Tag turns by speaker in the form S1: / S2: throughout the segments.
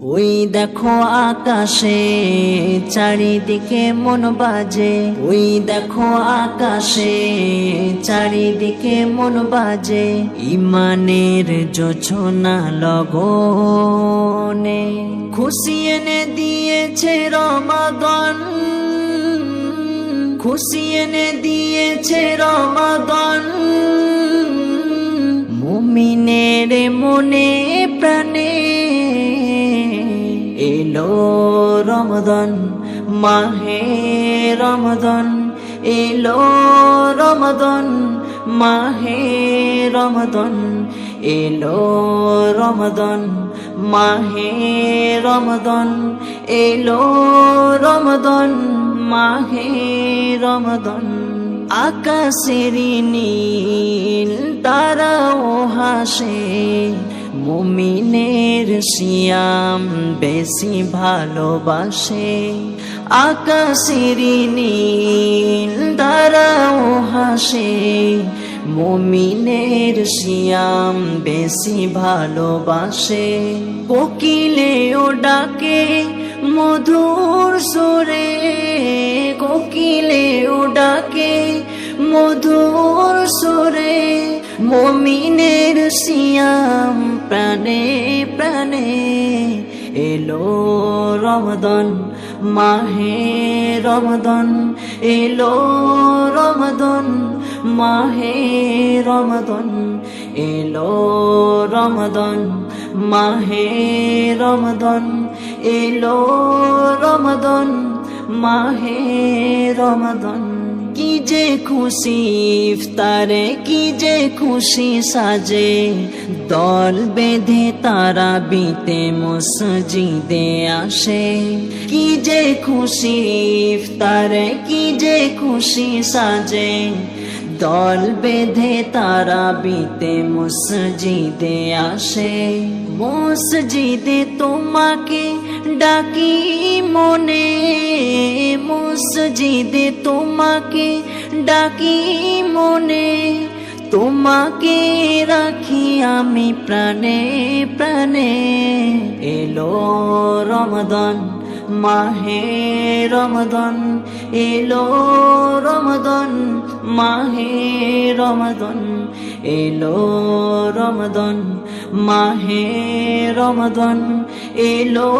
S1: ওই দেখো আকাশে, চারিদিকে মন বাজে। ওই দেখো আকাশে, চারিদিকে মন বাজে। ইমানের যোছনা লগনে খুশি এনে দিয়েছে রমাগন খুশি এনে দিয়েছে রমাগন মুমিনের মনে প্রাণে এলো রমদন, মাহে রমদন, এলো রমদন, মাহে রমদন, এলো রমদন, মাহে রমদন, এলো রমদন, মাহে রমদন। আকাশের নীল তারাও হাসে মুমিনের শিয়াম বেশি ভালোবাসে। আকাশের নীল দ্বারাও হাসে। মুমিনের শিয়াম বেশি ভালোবাসে। কোকিলেও ডাকে মধুর সুরে। কোকিলেও ডাকে মধুর মমিনের সিয়াম প্রাণে প্রাণে এলো রমদন, মাহে রমদন, এলো রমদন, মাহে রমদন, এলো রমদন, মাহে রমদন, এলো রমদন, মাহে রমদন। কি যে খুশি, ইফতারে কি যে খুশি সাজে। দল বেঁধে তারা বিতে মসজিদে আসে। কি যে খুশি, ইফতারে কি যে খুশি সাজে। দল বেঁধে তারা বিতে মসজিদে আসে। মসজিদে তোমাকে ডাকি মনে মসজিদে তোমাকে ডাকি মনে তোমাকে রাখি আমি প্রাণে প্রাণে। এলো রমদন। মাহে রমদন এলো রমদন মাহে রমদন এলো রমদন মাহে রমদন এলো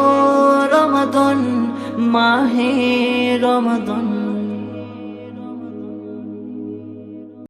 S1: রমদন মাহে রমদন।